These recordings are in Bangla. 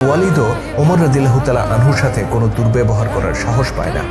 ওয়ালিদও ওমর রাদিল্লাহতালা আনহুর সাথে কোনো দুর্ব্যবহার করার সাহস পায় না।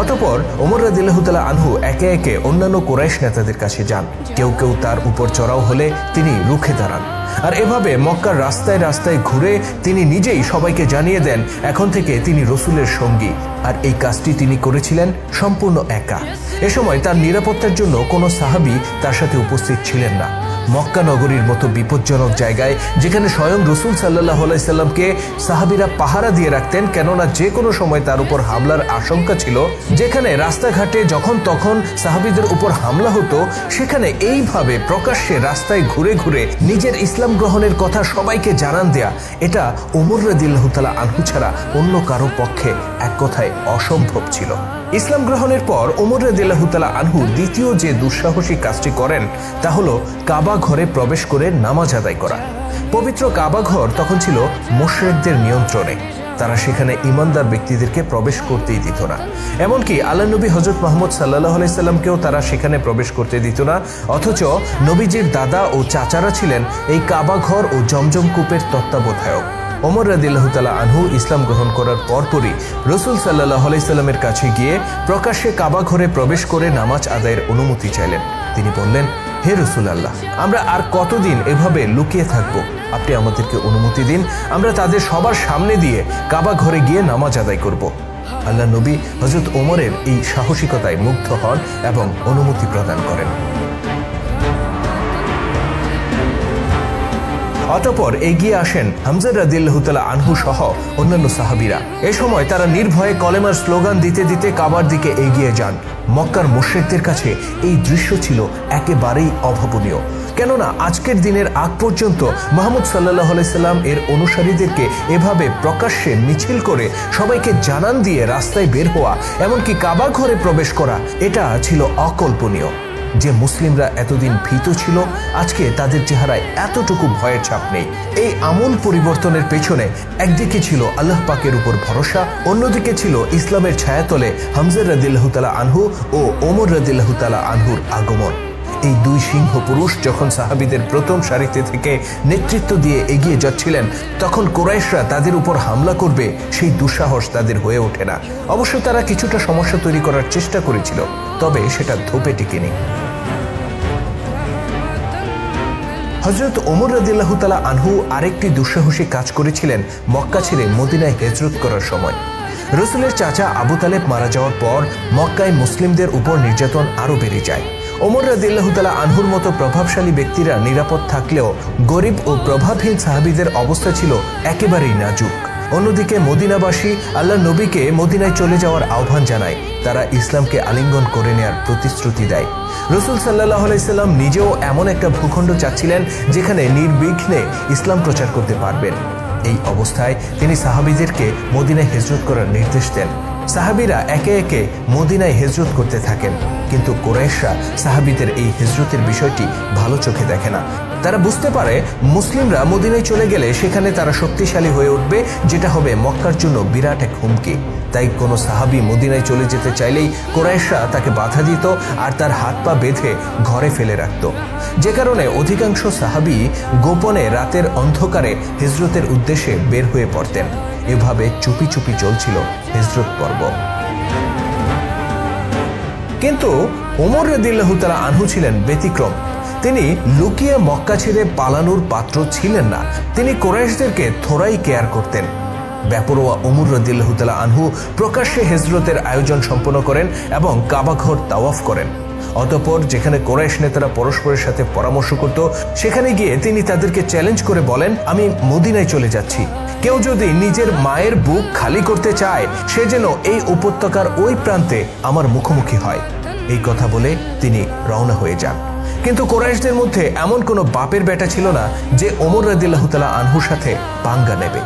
অতপর ওমর রাদিল্লাহতালা আনহু একে একে অন্যান্য কোরাইশ নেতাদের কাছে যান। কেউ কেউ তার উপর চড়াও হলে তিনি রুখে দাঁড়ান। আর এভাবে মক্কার রাস্তায় রাস্তায় ঘুরে তিনি নিজেই সবাইকে জানিয়ে দেন, এখন থেকে তিনি রসুলের সঙ্গী। আর এই কাজটি তিনি করেছিলেন সম্পূর্ণ একা। এ সময় তার নিরাপত্তার জন্য কোনো সাহাবি তার সাথে উপস্থিত ছিলেন না। মক্কা নগরীর মতো বিপজ্জনক জায়গায়, যেখানে স্বয়ং রসুল সাল্লাহ আলাইসাল্লামকে সাহাবিরা পাহারা দিয়ে রাখতেন, কেননা যে কোনো সময় তার উপর হামলার আশঙ্কা ছিল, যেখানে রাস্তাঘাটে যখন তখন সাহাবিদের উপর হামলা হতো, সেখানে এইভাবে প্রকাশ্যে রাস্তায় ঘুরে ঘুরে নিজের ইসলাম গ্রহণের কথা সবাইকে জানান দেয়া, এটা ওমর রাদিল্লাহ তালা আনহু ছাড়া অন্য কারও পক্ষে এক কথায় অসম্ভব ছিল। ইসলাম গ্রহণের পর ওমর রাদিল্লাহ তালা আনহু দ্বিতীয় যে দুঃসাহসী কাজটি করেন, তা হলো কাবা ঘরে প্রবেশ করে নামাজ আদায় করা। পবিত্র কাবা ঘর তখন ছিল মোশরেকদের নিয়ন্ত্রণে। তারা সেখানে ইমানদার ব্যক্তিদেরকে প্রবেশ করতেই দিত না। এমনকি আল্লাহ নবী হজরত মোহাম্মদ সাল্লাহ আলাইসাল্লামকেও তারা সেখানে প্রবেশ করতে দিত না, অথচ নবীজির দাদা ও চাচারা ছিলেন এই কাবা ঘর ও জমজম কূপের তত্ত্বাবধায়ক। ওমর রাদিল্লাহ তালা আনহু ইসলাম গ্রহণ করার পরপরই রসুল সাল্লাহ আলাইসাল্লামের কাছে গিয়ে প্রকাশ্যে কাবা ঘরে প্রবেশ করে নামাজ আদায়ের অনুমতি চাইলেন। তিনি বললেন, হে রসুল আল্লাহ আমরা আর কতদিন এভাবে লুকিয়ে থাকব? আপনি আমাদেরকে অনুমতি দিন, আমরা তাদের সবার সামনে দিয়ে কাবা ঘরে গিয়ে নামাজ আদায় করব। আল্লাহ নবী হজরত ওমরের এই সাহসিকতায় মুগ্ধ হন এবং অনুমতি প্রদান করেন। অতপর এগিয়ে আসেন হামজার রাদিল্লাহতালা আনহু সহ অন্যান্য সাহাবিরা। এ সময় তারা নির্ভয়ে কলেমার স্লোগান দিতে দিতে কাবার দিকে এগিয়ে যান। মক্কার মুশ্রিকদের কাছে এই দৃশ্য ছিল একেবারেই অভাবনীয়। কেননা আজকের দিনের আগ পর্যন্ত মাহমুদ সাল্লাহ আলাইসাল্লাম এর অনুসারীদেরকে এভাবে প্রকাশ্যে মিছিল করে সবাইকে জানান দিয়ে রাস্তায় বের হওয়া, এমনকি কাবা ঘরে প্রবেশ করা, এটা ছিল অকল্পনীয়। যে মুসলিমরা এতদিন ভীত ছিল, আজকে তাদের চেহারায় এতটুকু ভয়ের ছাপ নেই। এই আমূল পরিবর্তনের পেছনে একদিকে ছিল আল্লাহ পাকের উপর ভরসা, অন্যদিকে ছিল ইসলামের ছায়াতলে হামজার রদিল্লাহতালা আনহু ও ওমর রদিল্লাহতালা আনহুর আগমন। এই দুই সিংহ পুরুষ যখন সাহাবিদের প্রথম সারিতে থেকে নেতৃত্ব দিয়ে এগিয়ে যাচ্ছিলেন, তখন কোরাইশরা তাদের উপর হামলা করবে, সেই দুঃসাহস তাদের হয়ে ওঠে না। অবশ্য তারা কিছুটা সমস্যা তৈরি করার চেষ্টা করেছিল, তবে সেটা ধোপে টিকেনি। হজরত ওমর রাদিল্লাহ তালা আনহু আরেকটি দুঃসাহসী কাজ করেছিলেন মক্কা ছেড়ে মদিনায় হেজরত করার সময়। রসুলের চাচা আবু তালেব মারা যাওয়ার পর মক্কায় মুসলিমদের উপর নির্যাতন আরও বেড়ে যায়। ওমর রাদিল্লাহতালা আনহুর মতো প্রভাবশালী ব্যক্তিরা নিরাপদ থাকলেও গরিব ও প্রভাবহীন সাহাবিদের অবস্থা ছিল একেবারেই নাজুক। অন্যদিকে মদিনাবাসী আল্লাহ নবীকে মদিনায় চলে যাওয়ার আহ্বান জানায়। তারা ইসলামকে আলিঙ্গন করে নেয়ার প্রতিশ্রুতি দেয়। রসুল সাল্লাহ আলাইসাল্লাম নিজেও এমন একটা ভূখণ্ড চাচ্ছিলেন যেখানে নির্বিঘ্নে ইসলাম প্রচার করতে পারবেন। এই অবস্থায় তিনি সাহাবিদেরকে মদিনায় হেজরত করার নির্দেশ দেন। সাহাবিরা একে একে মদিনায় হেজরত করতে থাকেন। কিন্তু কোরাইশরা সাহাবিদের এই হেজরতের বিষয়টি ভালো চোখে দেখে না। তারা বুঝতে পারে মুসলিমরা মদিনায় চলে গেলে সেখানে তারা শক্তিশালী হয়ে উঠবে, যেটা হবে মক্কার জন্য বিরাট এক হুমকি। তাই কোনো সাহাবি মদিনায় চলে যেতে চাইলেই কোরাইশরা তাকে বাধা দিত আর তার হাত পা বেঁধে ঘরে ফেলে রাখত। যে কারণে অধিকাংশ সাহাবি গোপনে রাতের অন্ধকারে হিজরতের উদ্দেশ্যে বের হয়ে পড়তেন। এভাবে চুপি চুপি চলছিল হিজরত পর্ব। কিন্তু ওমর রদিল্লাহ তালা আনহু ছিলেন ব্যতিক্রম। তিনি লুকিয়ে মক্কা ছেড়ে পালানোর পাত্র ছিলেন না। তিনি কোরাইশদেরকে থোড়াই কেয়ার করতেন। ব্যাপরোয়া ওমর রদিল্লাহ তালা আনহু প্রকাশ্যে হেজরতের আয়োজন সম্পন্ন করেন এবং কাবাঘর তাওয়াফ করেন। অতপর যেখানে কোরাইশ নেতারা পরস্পরের সাথে পরামর্শ করত, সেখানে গিয়ে তিনি তাদেরকে চ্যালেঞ্জ করে বলেন, আমি মদিনায় চলে যাচ্ছি। কেউ যদি নিজের মায়ের বুক খালি করতে চায়, সে যেন এই উপত্যকার ওই প্রান্তে আমার মুখোমুখি হয়। এই কথা বলে তিনি রওনা হয়ে যান। কিন্তু কোরাইশদের মধ্যে এমন কোনো বাপের বেটা ছিল না যে ওমর রাদিল্লাহ তালা আনহুর সাথে পাঙ্গা নেবে।